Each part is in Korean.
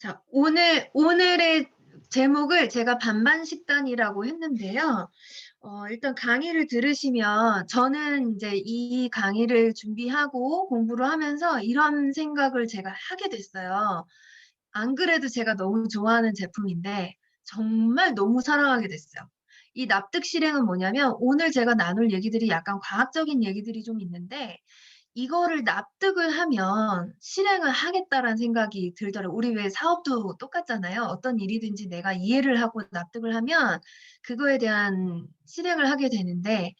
자, 오늘, 오늘의 제목을 제가 반반식단이라고 했는데요. 어, 일단 강의를 들으시면 저는 이제 이 강의를 준비하고 공부를 하면서 이런 생각을 제가 하게 됐어요. 안 그래도 제가 너무 좋아하는 제품인데 정말 너무 사랑하게 됐어요. 이 납득 실행은 뭐냐면 오늘 제가 나눌 얘기들이 약간 과학적인 얘기들이 좀 있는데 이거를 납득을 하면 실행을 하겠다라는 생각이 들더라고요. 우리 왜 사업도 똑같잖아요. 어떤 일이든지 내가 이해를 하고 납득을 하면 그거에 대한 실행을 하게 되는데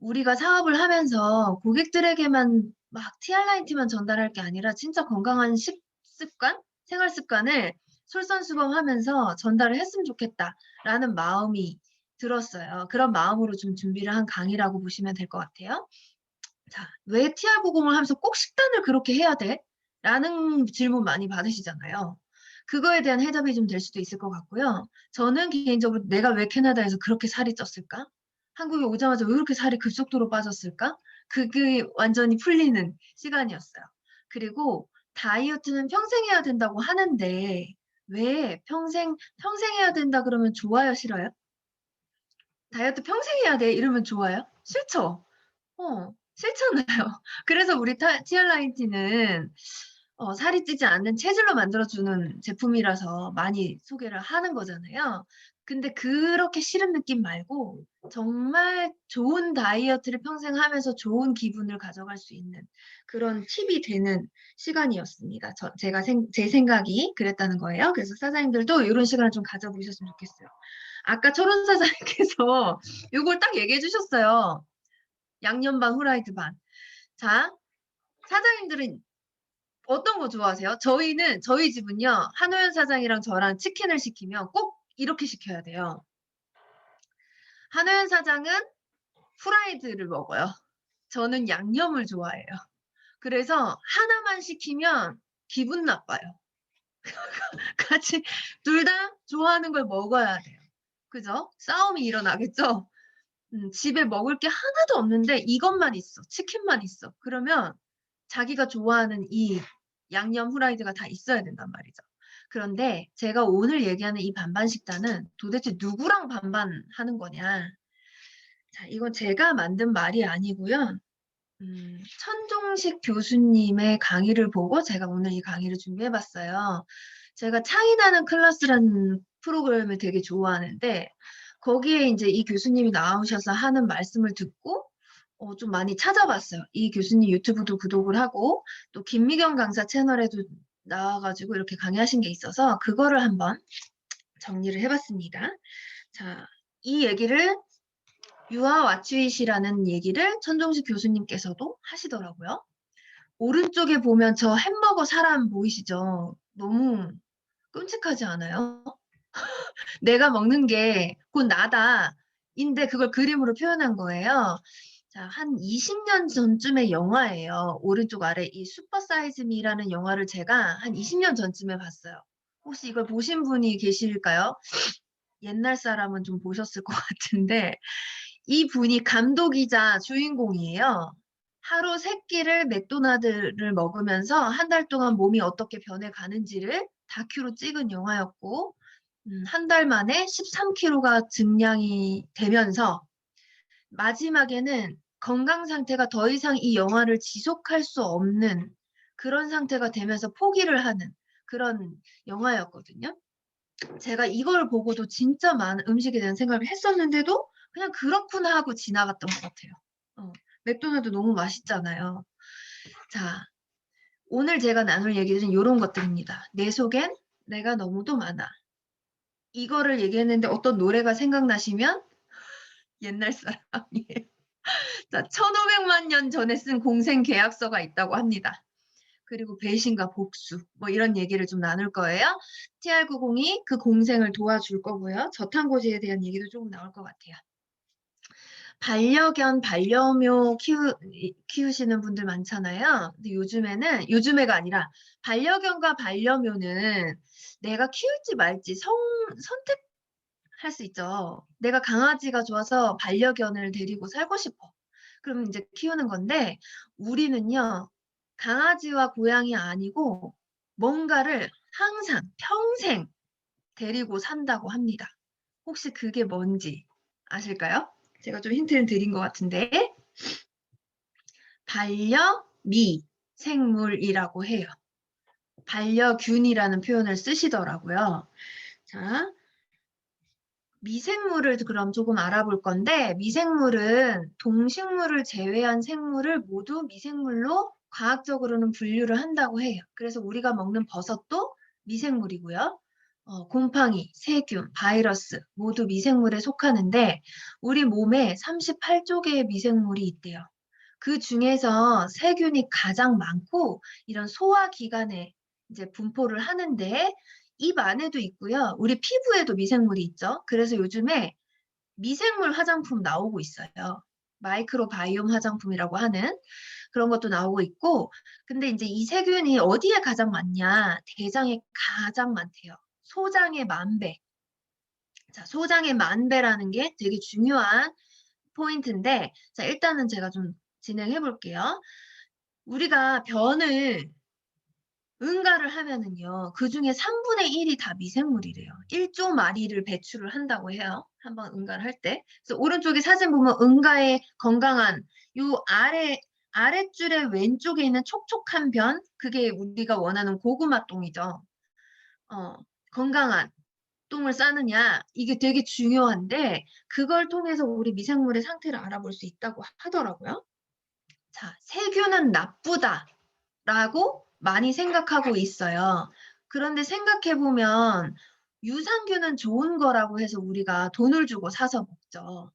우리가 사업을 하면서 고객들에게만 막 TR라인티만 전달할 게 아니라 진짜 건강한 식습관, 생활 습관을 솔선수범하면서 전달을 했으면 좋겠다라는 마음이 들었어요. 그런 마음으로 좀 준비를 한 강의라고 보시면 될 것 같아요. 자, 왜 TR90을 하면서 꼭 식단을 그렇게 해야 돼? 라는 질문 많이 받으시잖아요. 그거에 대한 해답이 좀 될 수도 있을 것 같고요. 저는 개인적으로 내가 왜 캐나다에서 그렇게 살이 쪘을까? 한국에 오자마자 왜 그렇게 살이 급속도로 빠졌을까? 그게 완전히 풀리는 시간이었어요. 그리고 다이어트는 평생 해야 된다고 하는데 왜 평생 평생 해야 된다 그러면 좋아요, 싫어요? 다이어트 평생 해야 돼 이러면 좋아요? 싫죠? 어, 싫잖아요. 그래서 우리 TR라인티는 어, 살이 찌지 않는 체질로 만들어주는 제품이라서 많이 소개를 하는 거잖아요. 근데 그렇게 싫은 느낌 말고 정말 좋은 다이어트를 평생 하면서 좋은 기분을 가져갈 수 있는 그런 팁이 되는 시간이었습니다. 저, 제가 생, 제 생각이 그랬다는 거예요. 그래서 사장님들도 이런 시간을 좀 가져보셨으면 좋겠어요. 아까 철원 사장님께서 이걸 딱 얘기해 주셨어요. 양념 반, 후라이드 반. 자, 사장님들은 어떤 거 좋아하세요? 저희는, 저희 집은요, 한호연 사장이랑 저랑 치킨을 시키면 꼭 이렇게 시켜야 돼요. 한호연 사장은 후라이드를 먹어요. 저는 양념을 좋아해요. 그래서 하나만 시키면 기분 나빠요. 같이 둘 다 좋아하는 걸 먹어야 돼요. 그죠? 싸움이 일어나겠죠? 음, 집에 먹을 게 하나도 없는데 이것만 있어. 치킨만 있어. 그러면 자기가 좋아하는 이 양념 후라이드가 다 있어야 된단 말이죠. 그런데 제가 오늘 얘기하는 이 반반 식단은 도대체 누구랑 반반 하는 거냐. 자, 이건 제가 만든 말이 아니고요. 음, 천종식 교수님의 강의를 보고 제가 오늘 이 강의를 준비해 봤어요. 제가 차이나는 클래스라는 프로그램을 되게 좋아하는데 거기에 이제 이 교수님이 나오셔서 하는 말씀을 듣고 어, 좀 많이 찾아봤어요. 이 교수님 유튜브도 구독을 하고 또 김미경 강사 채널에도 나와가지고 이렇게 강의하신 게 있어서 그거를 한번 정리를 해봤습니다. 자, 이 얘기를 유아 와츠잇이라는 얘기를 천종식 교수님께서도 하시더라고요. 오른쪽에 보면 저 햄버거 사람 보이시죠? 너무 끔찍하지 않아요? 내가 먹는 게 곧 나다. 인데 그걸 그림으로 표현한 거예요. 자, 한 20년 전쯤의 영화예요. 오른쪽 아래 이 슈퍼 사이즈 미라는 영화를 제가 한 20년 전쯤에 봤어요. 혹시 이걸 보신 분이 계실까요? 옛날 사람은 좀 보셨을 것 같은데 이 분이 감독이자 주인공이에요. 하루 세 끼를 맥도나드를 먹으면서 한 달 동안 몸이 어떻게 변해가는지를 다큐로 찍은 영화였고 음, 한달 만에 13kg가 증량이 되면서 마지막에는 건강 상태가 더 이상 이 영화를 지속할 수 없는 그런 상태가 되면서 포기를 하는 그런 영화였거든요. 제가 이걸 보고도 진짜 많은 음식에 대한 생각을 했었는데도 그냥 그렇구나 하고 지나갔던 것 같아요. 어, 맥도날드 너무 맛있잖아요. 자, 오늘 제가 나눌 얘기들은 이런 것들입니다. 내 속엔 내가 너무도 많아. 이거를 얘기했는데 어떤 노래가 생각나시면 옛날 사람이에요. 자, 1500만 년 전에 쓴 공생 계약서가 있다고 합니다. 그리고 배신과 복수 뭐 이런 얘기를 좀 나눌 거예요. TR902 그 공생을 도와줄 거고요. 저탄고지에 대한 얘기도 조금 나올 것 같아요. 반려견, 반려묘 키우, 키우시는 분들 많잖아요. 근데 요즘에는, 요즘에가 아니라 반려견과 반려묘는 내가 키울지 말지 성, 선택할 수 있죠. 내가 강아지가 좋아서 반려견을 데리고 살고 싶어. 그럼 이제 키우는 건데, 우리는요, 강아지와 고양이 아니고 뭔가를 항상 평생 데리고 산다고 합니다. 혹시 그게 뭔지 아실까요? 제가 좀 힌트를 드린 것 같은데 반려미 생물이라고 해요. 반려균이라는 표현을 쓰시더라고요. 자, 미생물을 그럼 조금 알아볼 건데 미생물은 동식물을 제외한 생물을 모두 미생물로 과학적으로는 분류를 한다고 해요. 그래서 우리가 먹는 버섯도 미생물이고요. 어, 곰팡이, 세균, 바이러스 모두 미생물에 속하는데 우리 몸에 38조 개의 미생물이 있대요. 그 중에서 세균이 가장 많고 이런 소화 기관에 이제 분포를 하는데 입 안에도 있고요. 우리 피부에도 미생물이 있죠. 그래서 요즘에 미생물 화장품 나오고 있어요. 마이크로바이옴 화장품이라고 하는 그런 것도 나오고 있고 근데 이제 이 세균이 어디에 가장 많냐? 대장에 가장 많대요. 소장의 만 배. 자, 소장의 만 배라는 게 되게 중요한 포인트인데 자, 일단은 제가 좀 진행해 볼게요. 우리가 변을 응가를 하면은요, 그 중에 3분의 1이 다 미생물이래요. 1조 마리를 배출을 한다고 해요. 한번 응가를 할 때. 그래서 오른쪽에 사진 보면 응가의 건강한 요 아래, 아랫줄의 왼쪽에 있는 촉촉한 변, 그게 우리가 원하는 고구마 똥이죠. 어, 건강한 똥을 싸느냐, 이게 되게 중요한데, 그걸 통해서 우리 미생물의 상태를 알아볼 수 있다고 하더라고요. 자, 세균은 나쁘다라고 많이 생각하고 있어요. 그런데 생각해 보면 유산균은 좋은 거라고 해서 우리가 돈을 주고 사서 먹죠.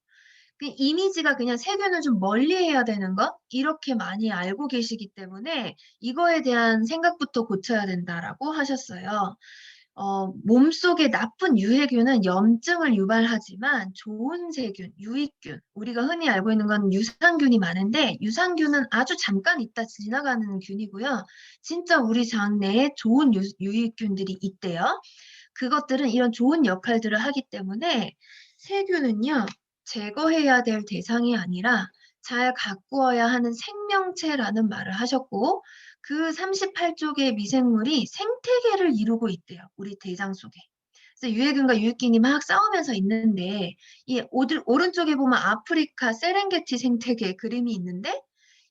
그 이미지가 그냥 세균을 좀 멀리 해야 되는 것 이렇게 많이 알고 계시기 때문에 이거에 대한 생각부터 고쳐야 된다라고 하셨어요. 어, 몸속에 나쁜 유해균은 염증을 유발하지만 좋은 세균, 유익균, 우리가 흔히 알고 있는 건 유산균이 많은데 유산균은 아주 잠깐 있다 지나가는 균이고요. 진짜 우리 장 내에 좋은 유, 유익균들이 있대요. 그것들은 이런 좋은 역할들을 하기 때문에 세균은요, 제거해야 될 대상이 아니라 잘 가꾸어야 하는 생명체라는 말을 하셨고 그 38쪽의 미생물이 생태계를 이루고 있대요. 우리 대장 속에. 그래서 유해균과 유익균이 막 싸우면서 있는데 이 오들, 오른쪽에 보면 아프리카 세렝게티 생태계 그림이 있는데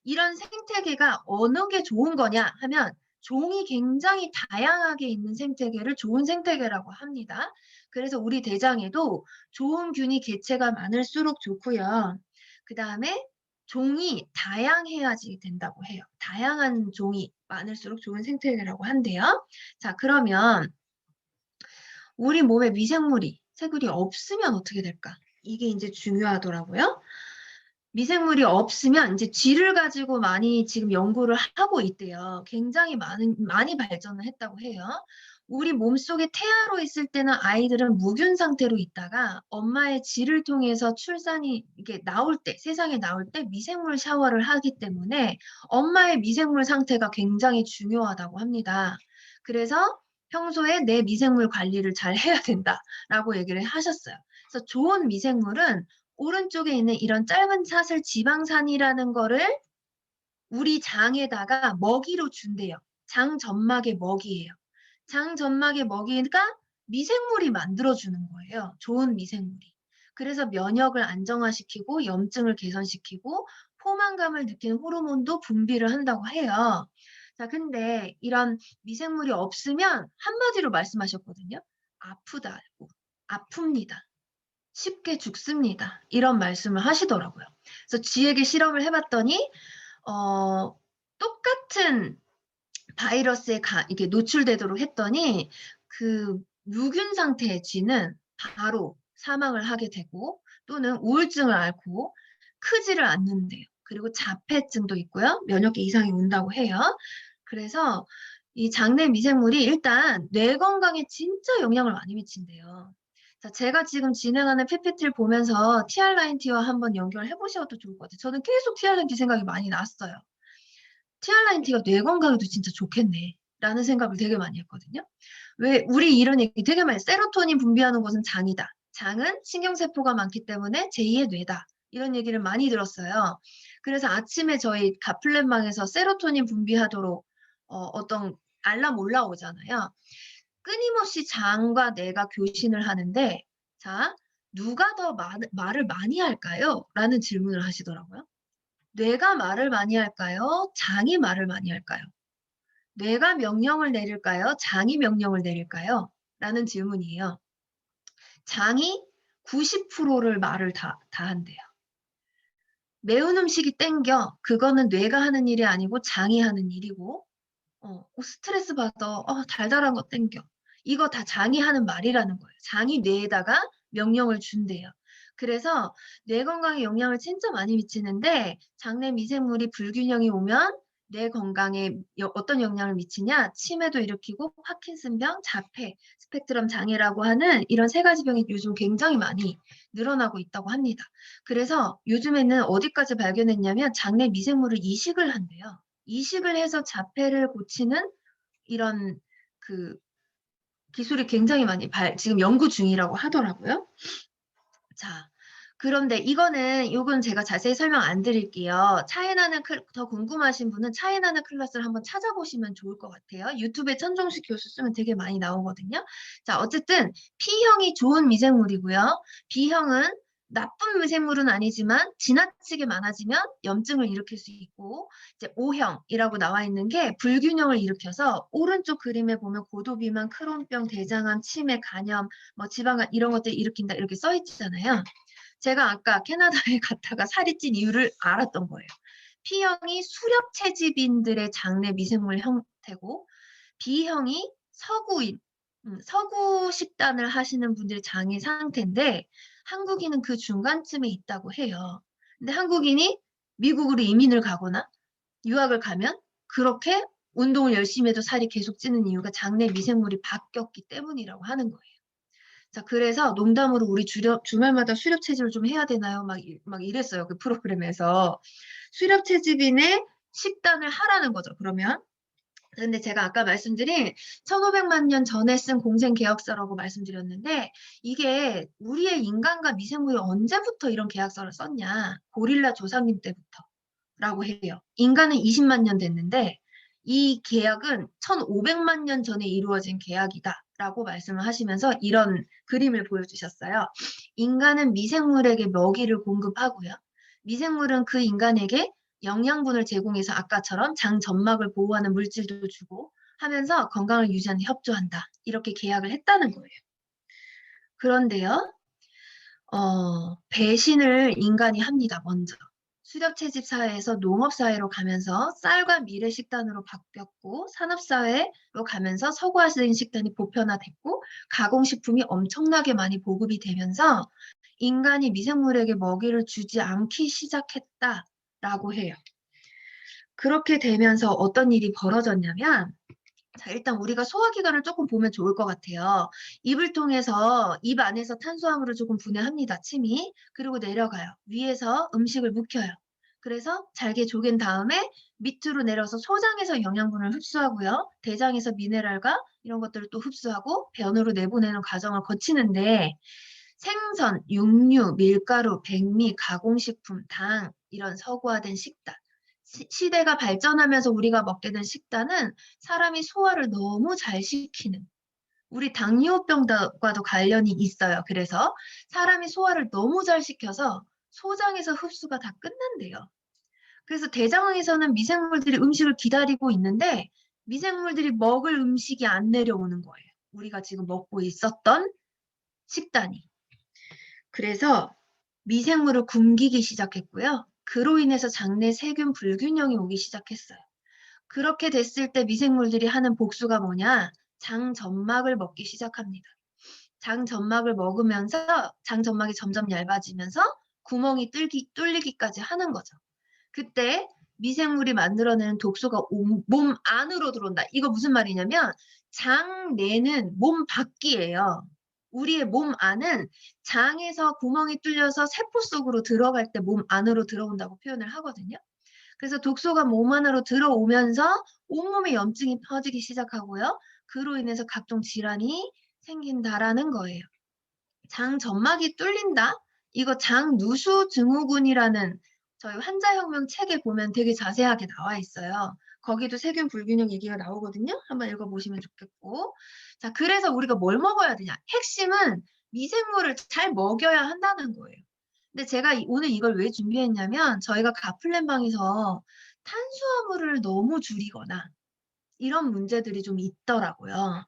이런 생태계가 어느 게 좋은 거냐 하면 종이 굉장히 다양하게 있는 생태계를 좋은 생태계라고 합니다. 그래서 우리 대장에도 좋은 균이 개체가 많을수록 좋고요. 그 다음에 종이 다양해야지 된다고 해요. 다양한 종이 많을수록 좋은 생태계라고 한대요. 자, 그러면 우리 몸에 미생물이, 세균이 없으면 어떻게 될까? 이게 이제 중요하더라고요. 미생물이 없으면 이제 쥐를 가지고 많이 지금 연구를 하고 있대요. 굉장히 많은, 많이 발전을 했다고 해요. 우리 몸속에 태아로 있을 때는 아이들은 무균 상태로 있다가 엄마의 질을 통해서 출산이 이게 나올 때, 세상에 나올 때 미생물 샤워를 하기 때문에 엄마의 미생물 상태가 굉장히 중요하다고 합니다. 그래서 평소에 내 미생물 관리를 잘 해야 된다라고 얘기를 하셨어요. 그래서 좋은 미생물은 오른쪽에 있는 이런 짧은 사슬 지방산이라는 거를 우리 장에다가 먹이로 준대요. 장 점막의 먹이에요. 장 점막의 먹이가 미생물이 만들어주는 거예요. 좋은 미생물이. 그래서 면역을 안정화시키고 염증을 개선시키고 포만감을 느끼는 호르몬도 분비를 한다고 해요. 자, 근데 이런 미생물이 없으면 한마디로 말씀하셨거든요. 아프다고. 아픕니다. 쉽게 죽습니다. 이런 말씀을 하시더라고요. 그래서 쥐에게 실험을 해봤더니 어, 똑같은 바이러스에 가, 이게 노출되도록 했더니 그 무균 상태의 쥐는 바로 사망을 하게 되고 또는 우울증을 앓고 크지를 않는데요. 그리고 자폐증도 있고요. 면역계 이상이 온다고 해요. 그래서 이 장내 미생물이 일단 뇌 건강에 진짜 영향을 많이 미친대요. 자, 제가 지금 진행하는 PPT를 보면서 TR라인T와 한번 연결해 보셔도 좋을 것 같아요. 저는 계속 TR라인T 생각이 많이 났어요. TR라인T가 뇌 건강에도 진짜 좋겠네. 라는 생각을 되게 많이 했거든요. 왜 우리 이런 얘기 되게 많이 세로토닌 분비하는 곳은 장이다. 장은 신경세포가 많기 때문에 제2의 뇌다. 이런 얘기를 많이 들었어요. 그래서 아침에 저희 가플렛망에서 세로토닌 분비하도록 어, 어떤 알람 올라오잖아요. 끊임없이 장과 뇌가 교신을 하는데 자, 누가 더 말, 말을 많이 할까요? 라는 질문을 하시더라고요. 뇌가 말을 많이 할까요? 장이 말을 많이 할까요? 뇌가 명령을 내릴까요? 장이 명령을 내릴까요? 라는 질문이에요. 장이 90%를 말을 다, 다 한대요. 매운 음식이 땡겨. 그거는 뇌가 하는 일이 아니고 장이 하는 일이고, 어, 어, 스트레스 받아. 어, 달달한 거 땡겨. 이거 다 장이 하는 말이라는 거예요. 장이 뇌에다가 명령을 준대요. 그래서 뇌 건강에 영향을 진짜 많이 미치는데 장내 미생물이 불균형이 오면 뇌 건강에 여- 어떤 영향을 미치냐? 치매도 일으키고 파킨슨병, 자폐, 스펙트럼 장애라고 하는 이런 세 가지 병이 요즘 굉장히 많이 늘어나고 있다고 합니다. 그래서 요즘에는 어디까지 발견했냐면 장내 미생물을 이식을 한대요. 이식을 해서 자폐를 고치는 이런 그 기술이 굉장히 많이 발, 지금 연구 중이라고 하더라고요. 자, 그런데 이거는 이건 제가 자세히 설명 안 드릴게요. 차이 나는 클, 더 궁금하신 분은 차이 나는 클래스를 한번 찾아보시면 좋을 것 같아요. 유튜브에 천종식 교수 쓰면 되게 많이 나오거든요. 자, 어쨌든 P형이 좋은 미생물이고요. B형은 나쁜 미생물은 아니지만 지나치게 많아지면 염증을 일으킬 수 있고 이제 O형이라고 나와 있는 게 불균형을 일으켜서 오른쪽 그림에 보면 고도비만, 크론병, 대장암, 치매, 간염, 뭐 지방암 이런 것들 일으킨다 이렇게 써 있잖아요. 제가 아까 캐나다에 갔다가 살이 찐 이유를 알았던 거예요. P형이 수렵 채집인들의 장내 미생물 형태고 B형이 서구인, 음, 서구 식단을 하시는 분들의 장의 상태인데 한국인은 그 중간쯤에 있다고 해요. 근데 한국인이 미국으로 이민을 가거나 유학을 가면 그렇게 운동을 열심히 해도 살이 계속 찌는 이유가 장내 미생물이 바뀌었기 때문이라고 하는 거예요. 자, 그래서 농담으로 우리 주력, 주말마다 수렵 채집을 좀 해야 되나요? 막, 이- 막 이랬어요. 그 프로그램에서. 수렵 채집인의 식단을 하라는 거죠. 그러면. 근데 제가 아까 말씀드린 1500만 년 전에 쓴 공생 계약서라고 말씀드렸는데 이게 우리의 인간과 미생물이 언제부터 이런 계약서를 썼냐? 고릴라 조상님 때부터라고 해요. 인간은 20만 년 됐는데 이 계약은 1500만 년 전에 이루어진 계약이다라고 말씀을 하시면서 이런 그림을 보여주셨어요. 인간은 미생물에게 먹이를 공급하고요. 미생물은 그 인간에게 영양분을 제공해서 아까처럼 장 점막을 보호하는 물질도 주고 하면서 건강을 유지하는 데 협조한다. 이렇게 계약을 했다는 거예요. 그런데요, 어, 배신을 인간이 합니다, 먼저. 수렵채집 사회에서 농업 사회로 가면서 쌀과 밀의 식단으로 바뀌었고 산업 사회로 가면서 서구화된 식단이 보편화됐고 가공식품이 엄청나게 많이 보급이 되면서 인간이 미생물에게 먹이를 주지 않기 시작했다 라고 해요. 그렇게 되면서 어떤 일이 벌어졌냐면 자, 일단 우리가 소화기관을 조금 보면 좋을 것 같아요. 입을 통해서 입 안에서 탄수화물을 조금 분해합니다. 침이. 그리고 내려가요. 위에서 음식을 묵혀요. 그래서 잘게 조갠 다음에 밑으로 내려서 소장에서 영양분을 흡수하고요. 대장에서 미네랄과 이런 것들을 또 흡수하고 변으로 내보내는 과정을 거치는데 생선, 육류, 밀가루, 백미, 가공식품, 당 이런 서구화된 식단 시, 시대가 발전하면서 우리가 먹게 된 식단은 사람이 소화를 너무 잘 시키는 우리 당뇨병과도 관련이 있어요. 그래서 사람이 소화를 너무 잘 시켜서 소장에서 흡수가 다 끝난대요. 그래서 대장에서는 미생물들이 음식을 기다리고 있는데 미생물들이 먹을 음식이 안 내려오는 거예요. 우리가 지금 먹고 있었던 식단이. 그래서 미생물을 굶기기 시작했고요. 그로 인해서 장내 세균 불균형이 오기 시작했어요. 그렇게 됐을 때 미생물들이 하는 복수가 뭐냐? 장 점막을 먹기 시작합니다. 장 점막을 먹으면서 장 점막이 점점 얇아지면서 구멍이 뚫기, 뚫리기까지 하는 거죠. 그때 미생물이 만들어내는 독소가 온- 몸 안으로 들어온다. 이거 무슨 말이냐면 장 내는 몸 밖이에요. 우리의 몸 안은 장에서 구멍이 뚫려서 세포 속으로 들어갈 때 몸 안으로 들어온다고 표현을 하거든요. 그래서 독소가 몸 안으로 들어오면서 온몸에 염증이 퍼지기 시작하고요. 그로 인해서 각종 질환이 생긴다라는 거예요. 장 점막이 뚫린다? 이거 장 누수 증후군이라는 저희 환자혁명 책에 보면 되게 자세하게 나와 있어요. 거기도 세균 불균형 얘기가 나오거든요. 한번 읽어보시면 좋겠고. 자, 그래서 우리가 뭘 먹어야 되냐? 핵심은 미생물을 잘 먹여야 한다는 거예요. 근데 제가 이- 오늘 이걸 왜 준비했냐면 저희가 가플랜방에서 탄수화물을 너무 줄이거나 이런 문제들이 좀 있더라고요.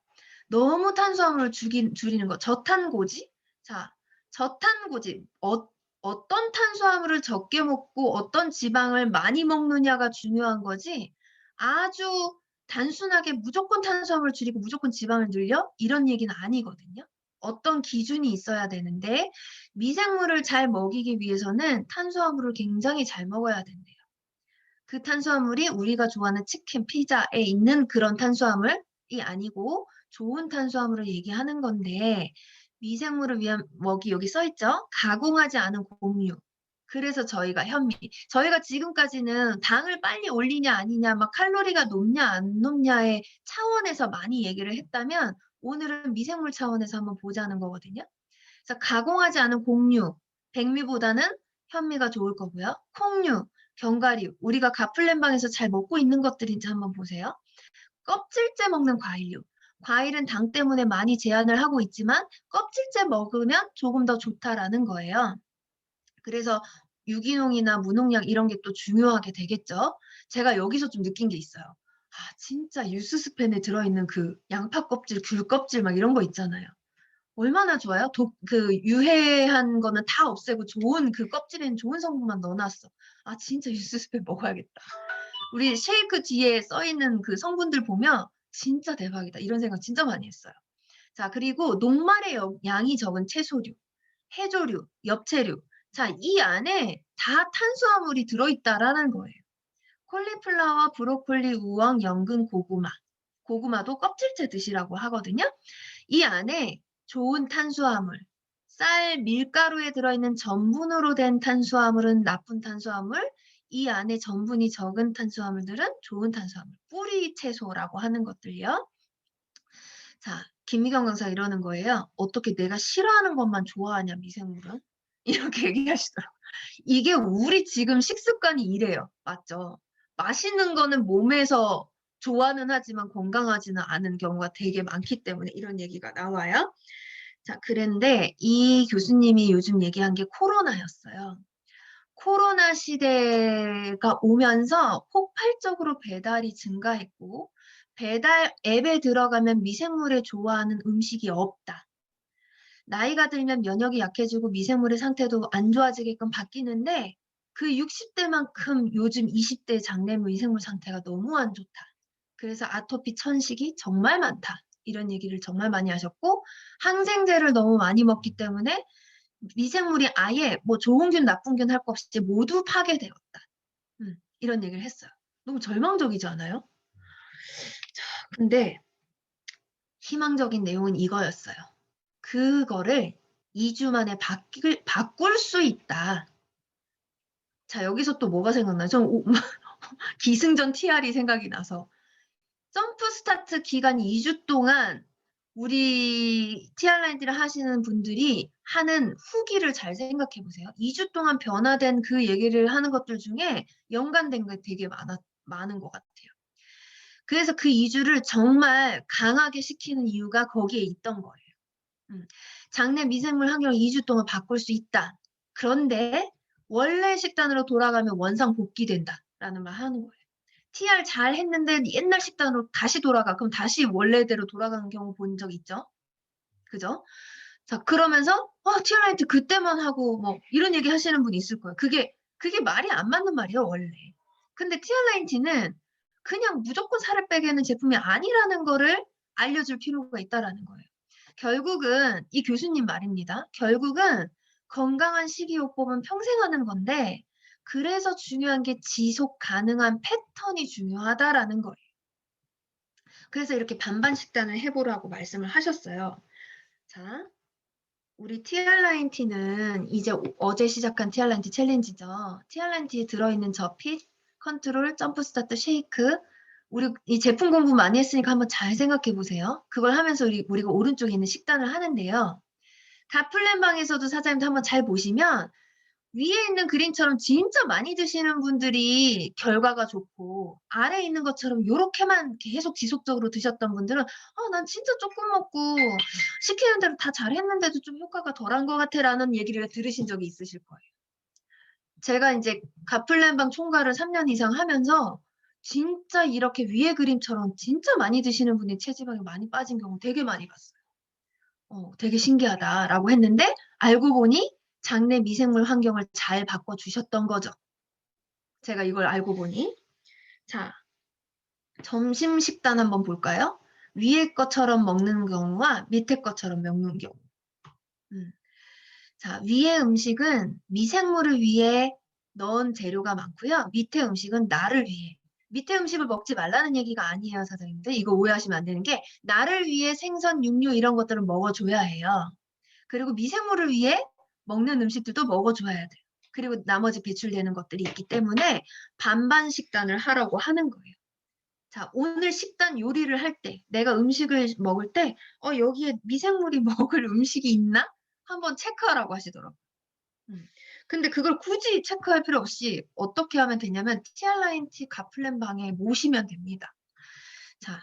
너무 탄수화물을 줄이, 줄이는 거. 저탄고지? 자, 저탄고지. 어, 어떤 탄수화물을 적게 먹고 어떤 지방을 많이 먹느냐가 중요한 거지. 아주 단순하게 무조건 탄수화물을 줄이고 무조건 지방을 늘려? 이런 얘기는 아니거든요. 어떤 기준이 있어야 되는데 미생물을 잘 먹이기 위해서는 탄수화물을 굉장히 잘 먹어야 된대요. 그 탄수화물이 우리가 좋아하는 치킨, 피자에 있는 그런 탄수화물이 아니고 좋은 탄수화물을 얘기하는 건데 미생물을 위한 먹이 여기 써 있죠? 가공하지 않은 곡류. 그래서 저희가 현미. 저희가 지금까지는 당을 빨리 올리냐 아니냐, 막 칼로리가 높냐 안 높냐의 차원에서 많이 얘기를 했다면 오늘은 미생물 차원에서 한번 보자는 거거든요. 그래서 가공하지 않은 곡류, 백미보다는 현미가 좋을 거고요. 콩류, 견과류, 우리가 가플랜방에서 잘 먹고 있는 것들인지 한번 보세요. 껍질째 먹는 과일류. 과일은 당 때문에 많이 제한을 하고 있지만 껍질째 먹으면 조금 더 좋다라는 거예요. 그래서 유기농이나 무농약 이런 게 또 중요하게 되겠죠. 제가 여기서 좀 느낀 게 있어요. 아, 진짜 유스스펜에 들어있는 그 양파 껍질, 귤 껍질 막 이런 거 있잖아요. 얼마나 좋아요? 독, 그 유해한 거는 다 없애고 좋은 그 껍질에는 좋은 성분만 넣어놨어. 아, 진짜 유스스펜 먹어야겠다. 우리 쉐이크 뒤에 써 있는 그 성분들 보면 진짜 대박이다. 이런 생각 진짜 많이 했어요. 자, 그리고 녹말의 여- 양이 적은 채소류, 해조류, 엽채류. 자, 이 안에 다 탄수화물이 들어있다라는 거예요. 콜리플라워, 브로콜리, 우엉, 연근, 고구마. 고구마도 껍질째 드시라고 하거든요. 이 안에 좋은 탄수화물, 쌀, 밀가루에 들어있는 전분으로 된 탄수화물은 나쁜 탄수화물, 이 안에 전분이 적은 탄수화물들은 좋은 탄수화물, 뿌리 채소라고 하는 것들이요. 자, 김미경 강사 이러는 거예요. 어떻게 내가 싫어하는 것만 좋아하냐, 미생물은? 이렇게 얘기하시더라고요. 이게 우리 지금 식습관이 이래요. 맞죠? 맛있는 거는 몸에서 좋아는 하지만 건강하지는 않은 경우가 되게 많기 때문에 이런 얘기가 나와요. 자, 그런데 이 교수님이 요즘 얘기한 게 코로나였어요. 코로나 시대가 오면서 폭발적으로 배달이 증가했고 배달 앱에 들어가면 미생물에 좋아하는 음식이 없다. 나이가 들면 면역이 약해지고 미생물의 상태도 안 좋아지게끔 바뀌는데 그 60대만큼 요즘 20대 장내 미생물 상태가 너무 안 좋다. 그래서 아토피 천식이 정말 많다. 이런 얘기를 정말 많이 하셨고 항생제를 너무 많이 먹기 때문에 미생물이 아예 뭐 좋은 균 나쁜 균할것 없이 모두 파괴되었다. 음, 이런 얘기를 했어요. 너무 절망적이지 않아요? 자, 근데 희망적인 내용은 이거였어요. 그거를 2주 만에 바뀔, 바꿀 수 있다. 자, 여기서 또 뭐가 생각나요? 좀 오- 기승전 TR이 생각이 나서 점프 스타트 기간 2주 동안 우리 TR라인들을 하시는 분들이 하는 후기를 잘 생각해 보세요. 2주 동안 변화된 그 얘기를 하는 것들 중에 연관된 게 되게 많아, 많은 것 같아요. 그래서 그 2주를 정말 강하게 시키는 이유가 거기에 있던 거예요. 음, 장내 미생물 환경을 2주 동안 바꿀 수 있다. 그런데 원래 식단으로 돌아가면 원상 복귀된다 라는 말 하는 거예요. TR 잘 했는데 옛날 식단으로 다시 돌아가. 그럼 다시 원래대로 돌아가는 경우 본 적 있죠? 그죠? 자, 그러면서 어, TR 라이트 그때만 하고 뭐 이런 얘기 하시는 분이 있을 거예요. 그게 그게 말이 안 맞는 말이에요, 원래. 근데 TR 라이트는 그냥 무조건 살을 빼게 하는 제품이 아니라는 거를 알려줄 필요가 있다라는 거예요. 결국은 이 교수님 말입니다. 결국은 건강한 식이요법은 평생 하는 건데 그래서 중요한 게 지속 가능한 패턴이 중요하다라는 거예요. 그래서 이렇게 반반 식단을 해보라고 말씀을 하셨어요. 자, 우리 TR9T는 이제 오- 어제 시작한 TR9T 챌린지죠. TR9T에 들어있는 저 핏, 컨트롤, 점프 스타트, 쉐이크. 우리 이 제품 공부 많이 했으니까 한번 잘 생각해 보세요. 그걸 하면서 우리, 우리가 오른쪽에 있는 식단을 하는데요. 가플랜방에서도 사장님도 한번 잘 보시면 위에 있는 그림처럼 진짜 많이 드시는 분들이 결과가 좋고 아래에 있는 것처럼 요렇게만 계속 지속적으로 드셨던 분들은 아, 난 진짜 조금 먹고 시키는 대로 다 잘했는데도 좀 효과가 덜한 것 같아라는 얘기를 들으신 적이 있으실 거예요. 제가 이제 가플랜방 총괄을 3년 이상 하면서 진짜 이렇게 위에 그림처럼 진짜 많이 드시는 분이 체지방이 많이 빠진 경우 되게 많이 봤어요. 어, 되게 신기하다라고 했는데 알고 보니 장내 미생물 환경을 잘 바꿔 주셨던 거죠. 제가 이걸 알고 보니. 자, 점심 식단 한번 볼까요? 위에 것처럼 먹는 경우와 밑에 것처럼 먹는 경우. 음. 자, 위에 음식은 미생물을 위해 넣은 재료가 많고요. 밑에 음식은 나를 위해. 밑에 음식을 먹지 말라는 얘기가 아니에요, 사장님들. 이거 오해하시면 안 되는 게 나를 위해 생선, 육류 이런 것들을 먹어줘야 해요. 그리고 미생물을 위해 먹는 음식들도 먹어줘야 돼요. 그리고 나머지 배출되는 것들이 있기 때문에 반반 식단을 하라고 하는 거예요. 자, 오늘 식단 요리를 할 때, 내가 음식을 먹을 때, 어, 여기에 미생물이 먹을 음식이 있나? 한번 체크하라고 하시더라고요. 음. 근데 그걸 굳이 체크할 필요 없이 어떻게 하면 되냐면 티알라인티 가플랜 방에 모시면 됩니다. 자,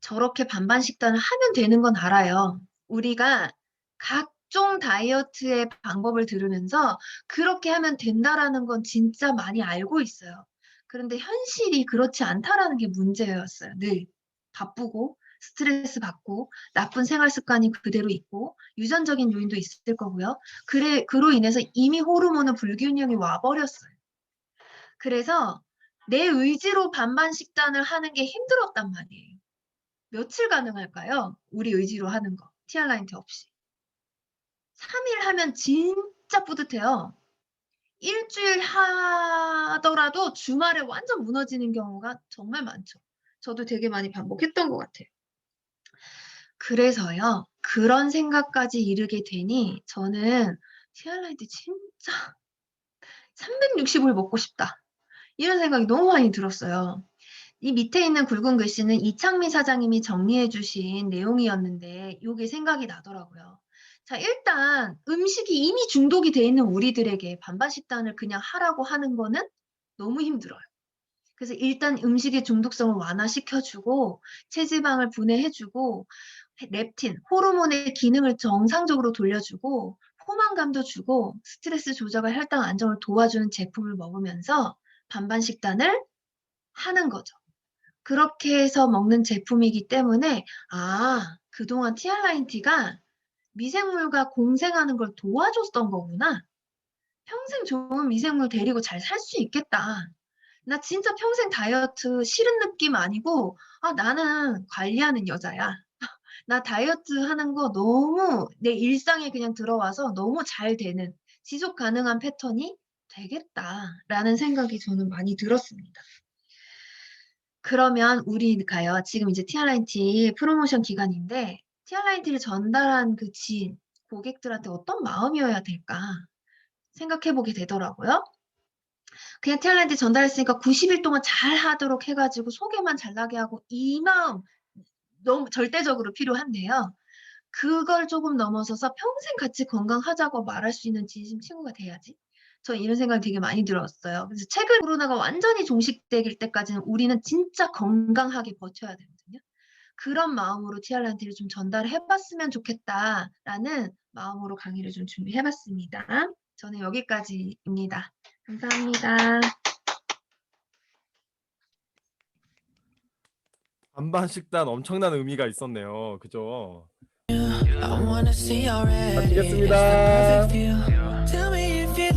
저렇게 반반 식단을 하면 되는 건 알아요. 우리가 각종 다이어트의 방법을 들으면서 그렇게 하면 된다라는 건 진짜 많이 알고 있어요. 그런데 현실이 그렇지 않다라는 게 문제였어요. 늘 바쁘고 스트레스 받고 나쁜 생활 습관이 그대로 있고 유전적인 요인도 있을 거고요. 그래 그로 인해서 이미 호르몬은 불균형이 와 버렸어요. 그래서 내 의지로 반반 식단을 하는 게 힘들었단 말이에요. 며칠 가능할까요? 우리 의지로 하는 거. 티알라인트 없이. 3일 하면 진짜 뿌듯해요. 일주일 하더라도 주말에 완전 무너지는 경우가 정말 많죠. 저도 되게 많이 반복했던 것 같아요. 그래서요, 그런 생각까지 이르게 되니 저는 티알라인트 진짜 365일 먹고 싶다. 이런 생각이 너무 많이 들었어요. 이 밑에 있는 굵은 글씨는 이창미 사장님이 정리해 주신 내용이었는데 이게 생각이 나더라고요. 자, 일단 음식이 이미 중독이 돼 있는 우리들에게 반반 식단을 그냥 하라고 하는 거는 너무 힘들어요. 그래서 일단 음식의 중독성을 완화시켜주고 체지방을 분해해주고 렙틴, 호르몬의 기능을 정상적으로 돌려주고 포만감도 주고 스트레스 조절과 혈당 안정을 도와주는 제품을 먹으면서 반반 식단을 하는 거죠. 그렇게 해서 먹는 제품이기 때문에 아, 그동안 티알라인티가 미생물과 공생하는 걸 도와줬던 거구나. 평생 좋은 미생물 데리고 잘 살 수 있겠다. 나 진짜 평생 다이어트 싫은 느낌 아니고 아, 나는 관리하는 여자야. 나 다이어트 하는 거 너무 내 일상에 그냥 들어와서 너무 잘 되는 지속 가능한 패턴이 되겠다라는 생각이 저는 많이 들었습니다. 그러면 우리가요, 지금 이제 티알라인티 프로모션 기간인데 티알라인티를 전달한 그 지인, 고객들한테 어떤 마음이어야 될까 생각해 보게 되더라고요. 그냥 티알라인티 전달했으니까 90일 동안 잘 하도록 해가지고 소개만 잘 나게 하고 이 마음 너무 절대적으로 필요한데요. 그걸 조금 넘어서서 평생 같이 건강하자고 말할 수 있는 진심 친구가 돼야지. 저 이런 생각이 되게 많이 들었어요. 그래서 최근 코로나가 완전히 종식될 때까지는 우리는 진짜 건강하게 버텨야 되거든요. 그런 마음으로 티알란티를 좀 전달해 봤으면 좋겠다라는 마음으로 강의를 좀 준비해 봤습니다. 저는 여기까지입니다. 감사합니다. 반반 식단 엄청난 의미가 있었네요. 그죠? I 드겠습니다.